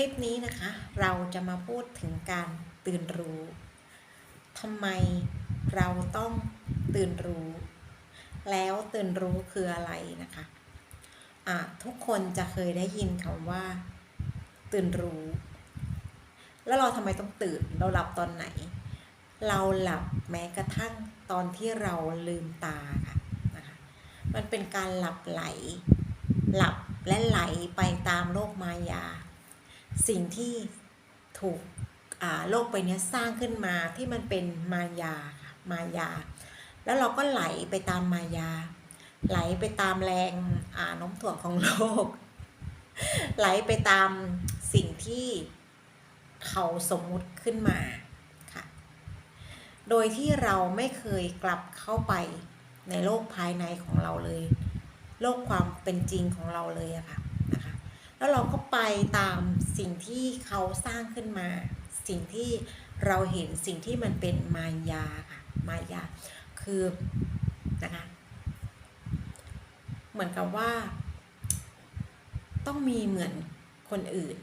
ลิปนี้นะคะ เราจะมาพูดถึงการตื่นรู้ทำไมเราต้องตื่นรู้ แล้วตื่นรู้คืออะไรนะคะะทุกคนจะเคยได้ยินคำว่า ตื่นรู้ แล้วเราทำไมต้องตื่น เราหลับตอนไหน เราหลับแม้กระทั่งตอนที่เราลืมตาค่ะนะคะมันเป็นการหลับไหล หลับและไหลไปตามโลกมายา สิ่งที่ถูกโลกใบนี้สร้างขึ้นมาที่มันเป็นมายา มายา แล้วเราก็ไหลไปตามมายา ไหลไปตามแรงอ่าโน้มถ่วงของโลก ไหลไปตามสิ่งที่เขาสมมุติขึ้นมาค่ะ โดยที่เราไม่เคยกลับเข้าไปในโลกภายในของเราเลย โลกความเป็นจริงของเราเลยอะค่ะ แล้วเราก็ไปตามสิ่งที่เขาสร้างขึ้นมา สิ่งที่เราเห็นสิ่งที่มันเป็นมายาค่ะมายาคือนะคะเหมือนกับว่า ต้องมีเหมือนคนอื่น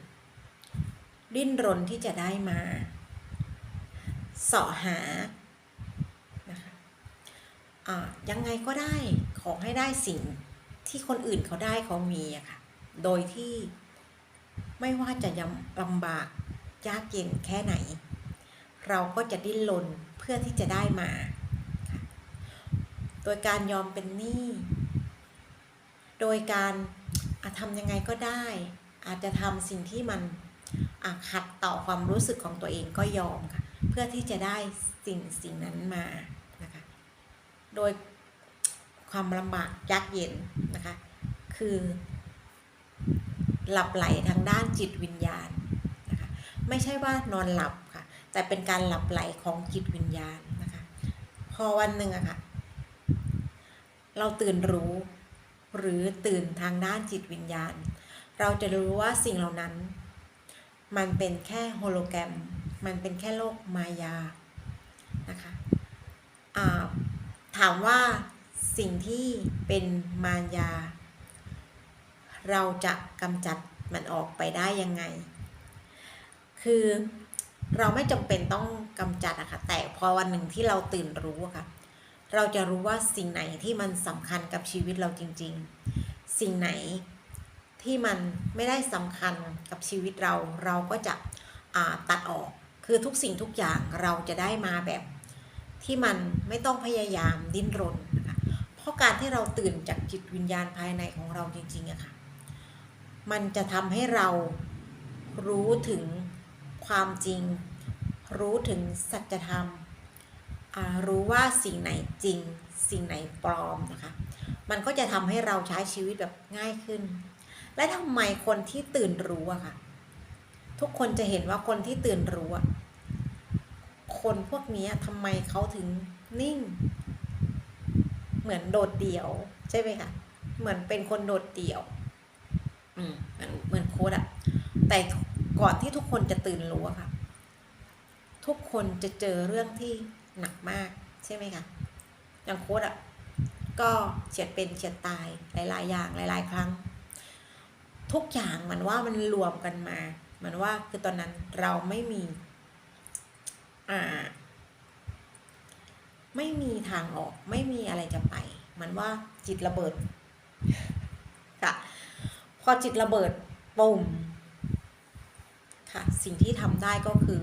ดิ้นรนที่จะได้มาเสาะหานะคะอ่ายังไงก็ได้ขอให้ได้สิ่งที่คนอื่นเขาได้เขามีอะค่ะ โดยที่ไม่ว่าจะยำลำบากยากเย็นแค่ไหน เราก็จะดิ้นรนเพื่อที่จะได้มา โดยการยอมเป็นหนี้โดยการอาทำยังไงก็ได้ อาจจะทำสิ่งที่มันขัดต่อความรู้สึกของตัวเองก็ยอมค่ะ เพื่อที่จะได้สิ่งสิ่งนั้นมานะคะโดยความลำบากยากเย็นนะคะ คือ หลับไหลทางด้านจิตวิญญาณนะคะไม่ใช่ว่านอนหลับค่ะ แต่เป็นการหลับไหลของจิตวิญญาณนะคะ พอวันหนึ่งอะค่ะ เราตื่นรู้หรือตื่นทางด้านจิตวิญญาณ เราจะรู้ว่าสิ่งเหล่านั้น มันเป็นแค่โฮโลแกรม มันเป็นแค่โลกมายานะคะาถามว่าสิ่งที่เป็นมายา เราจะกำจัดมันออกไปได้ยังไง คือเราไม่จำเป็นต้องกำจัดอะค่ะ แต่พอวันหนึ่งที่เราตื่นรู้อะค่ะ เราจะรู้ว่าสิ่งไหนที่มันสำคัญกับชีวิตเราจริง ๆ สิ่งไหนที่มันไม่ได้สำคัญกับชีวิตเรา เราก็จะตัดออก คือทุกสิ่งทุกอย่างเราจะได้มาแบบที่มันไม่ต้องพยายามดิ้นรนนะคะเพราะการที่เราตื่นจากจิตวิญญาณภายในของเราจริงๆอะค่ะ มันจะทำให้เรารู้ถึงความจริง รู้ถึงสัจธรรม รู้ว่าสิ่งไหนจริง สิ่งไหนปลอมนะคะ มันก็จะทำให้เราใช้ชีวิตแบบง่ายขึ้น และทำไมคนที่ตื่นรู้อะค่ะ ทุกคนจะเห็นว่าคนที่ตื่นรู้อะคนพวกนี้ทำไมเขาถึงนิ่ง เหมือนโดดเดี่ยว ใช่ไหมคะ เหมือนเป็นคนโดดเดี่ยว อืมเหมือนเหมือนโค้ดอะแต่ก่อนที่ทุกคนจะตื่นรู้ค่ะ ทุกคนจะเจอเรื่องที่หนักมากใช่ไหมคะอย่างโค้ดอะก็เฉียดเป็นเฉียดตายหลาย ๆ อย่างหลาย ๆ ครั้ง ทุกอย่างมันว่ามันรวมกันมา มันว่าคือตอนนั้นเราไม่มี อ่า ไม่มีทางออก ไม่มีอะไรจะไป มันว่าจิตระเบิดค่ะ พอจิตระเบิดปุ่มค่ะสิ่งที่ทำได้ก็คือ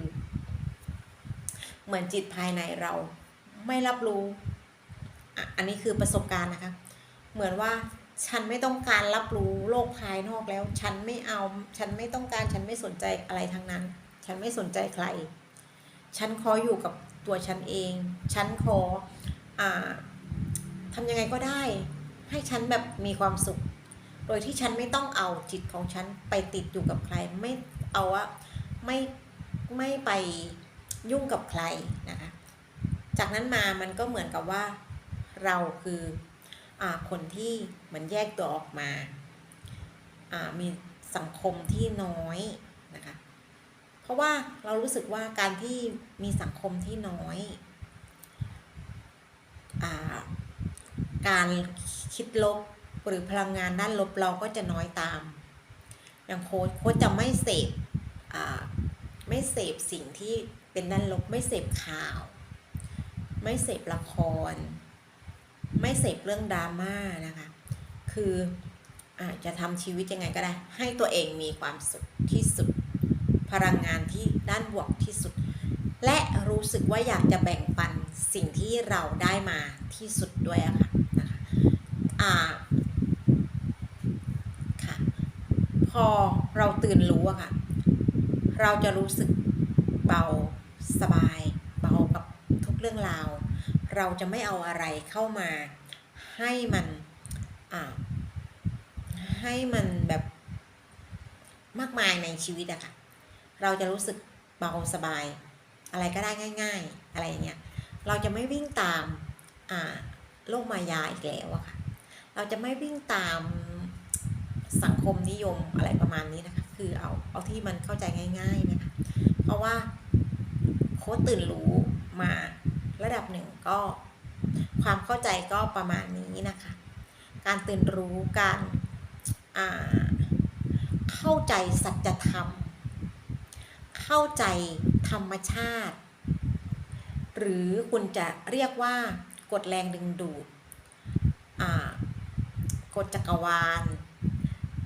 เหมือนจิตภายในเราไม่รับรู้อันนี้คือประสบการณ์นะคะ เหมือนว่าฉันไม่ต้องการรับรู้โลกภายนอกแล้ว ฉันไม่เอา ฉันไม่ต้องการ ฉันไม่สนใจอะไรทั้งนั้น ฉันไม่สนใจใคร ฉันขออยู่กับตัวฉันเอง ฉันขออ่าทำยังไงก็ได้ ให้ฉันแบบมีความสุข โดยที่ฉันไม่ต้องเอาจิตของฉันไปติดอยู่กับใคร ไม่เอาว่าไม่ไม่ไปยุ่งกับใครนะคะ จากนั้นมามันก็เหมือนกับว่าเราคืออคนที่เหมือนแยกตัวออกมาามีสังคมที่น้อยนะคะ เพราะว่าเรารู้สึกว่าการที่มีสังคมที่น้อยอการคิดลบ หรือพลังงานด้านลบเราก็จะน้อยตาม อย่างโค้ชโค้ชจะไม่เสพไม่เสพสิ่งที่เป็นด้านลบไม่เสพข่าว ไม่เสพละคร ไม่เสพเรื่องดราม่านะคะ คืออาจจะทำชีวิตยังไงก็ได้ ให้ตัวเองมีความสุขที่สุด พลังงานที่ด้านบวกที่สุด และรู้สึกว่าอยากจะแบ่งปันสิ่งที่เราได้มาที่สุดด้วยอะค่ะนะคะอ่าค่ะ พอเราตื่นรู้อะค่ะ เราจะรู้สึกเบาสบาย เบากับทุกเรื่องราว เราจะไม่เอาอะไรเข้ามาให้มันให้มันแบบมากมายในชีวิตอะค่ะ เราจะรู้สึกเบาสบาย อะไรก็ได้ง่าย ๆ อะไรอย่างเงี้ย เราจะไม่วิ่งตามโลกมายาอีกแล้วอะค่ะ เราจะไม่วิ่งตาม สังคมนิยมอะไรประมาณนี้นะคะ คือเอาเอาที่มันเข้าใจง่าย ๆนะคะ เพราะว่าโค้ดตื่นรู้มาระดับหนึ่งก็ความเข้าใจก็ประมาณนี้นะคะ การตื่นรู้การเข้าใจสัจธรรม เข้าใจธรรมชาติ หรือคุณจะเรียกว่ากฎแรงดึงดูดกฎจักรวาล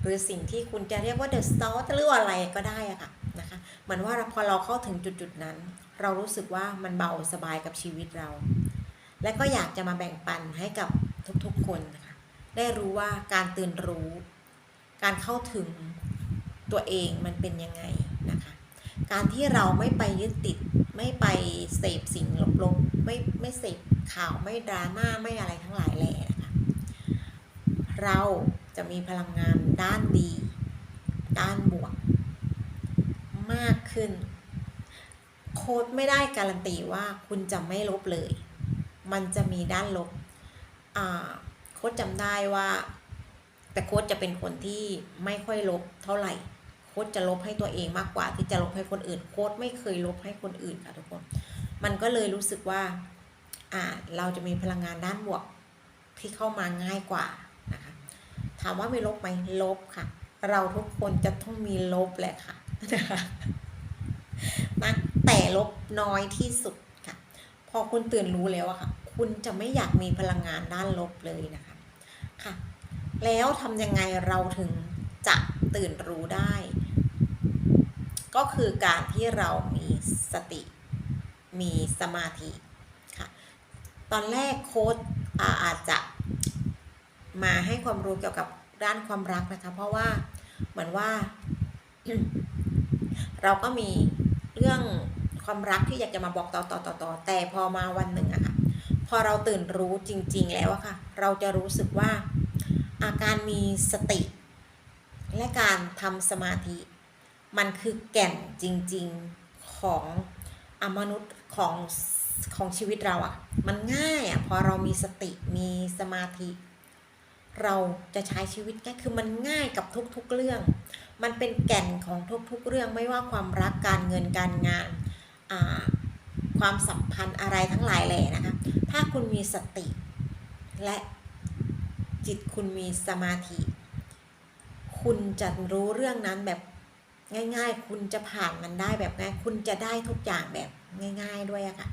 รือสิ่งที่คุณจะเรียกว่า the star หรืออะไรก็ได้อะค่ะนะคะเหมือนว่าพอเราเข้าถึงจุดๆนั้น เรารู้สึกว่ามันเบาสบายกับชีวิตเรา และก็อยากจะมาแบ่งปันให้กับทุกๆคนนะคะได้รู้ว่าการตื่นรู้ การเข้าถึงตัวเองมันเป็นยังไงนะคะการที่เราไม่ไปยึดติดไม่ไปเสพสิ่งลบๆไม่ไม่เสพข่าวไม่ดราม่าไม่อะไรทั้งหลายแหล่นะคะเรา จะมีพลังงานด้านดี ด้านบวก มากขึ้น โค้ดไม่ได้การันตีว่าคุณจะไม่ลบเลย มันจะมีด้านลบโค้ดจำได้ว่า แต่โค้ดจะเป็นคนที่ไม่ค่อยลบเท่าไหร่โค้ดจะลบให้ตัวเองมากกว่าที่จะลบให้คนอื่น โค้ดไม่เคยลบให้คนอื่นค่ะทุกคน มันก็เลยรู้สึกว่า อ่า เราจะมีพลังงานด้านบวกที่เข้ามาง่ายกว่าามว่ามีลบไหมลบค่ะ เราทุกคนจะต้องมีลบแหละค่ะนะคะนะแต่ลบน้อยที่สุดค่ะ พอคุณตื่นรู้แล้วอะค่ะ คุณจะไม่อยากมีพลังงานด้านลบเลยนะคะค่ะ แล้วทำยังไงเราถึงจะตื่นรู้ได้ ก็คือการที่เรามีสติ มีสมาธิค่ะ ตอนแรกโค้ดอาอาจจะ มาให้ความรู้เกี่ยวกับด้านความรักนะคะ เพราะว่าเหมือนว่า เราก็มีเรื่องความรักที่อยากจะมาบอกต่อต่อต่อต่อแต่พอมาวันหนึ่งอะค่ะ พอเราตื่นรู้จริง ๆ แล้วอะค่ะ เราจะรู้สึกว่าอาการมีสติ และการทำสมาธิ มันคือแก่นจริง ๆของอมนุษย์ของของชีวิตเราอะมันง่ายอะพอเรามีสติมีสมาธิ เราจะใช้ชีวิตง่ายคือมันง่ายกับทุกๆเรื่อง มันเป็นแก่นของทุกๆเรื่องไม่ว่าความรักการเงินการงานความสัมพันธ์อะไรทั้งหลายแหล่นะคะ ถ้าคุณมีสติ และจิตคุณมีสมาธิ คุณจะรู้เรื่องนั้นแบบง่าย ๆ คุณจะผ่านมันได้แบบง่าย คุณจะได้ทุกอย่างแบบง่าย ๆ ด้วยอะค่ะ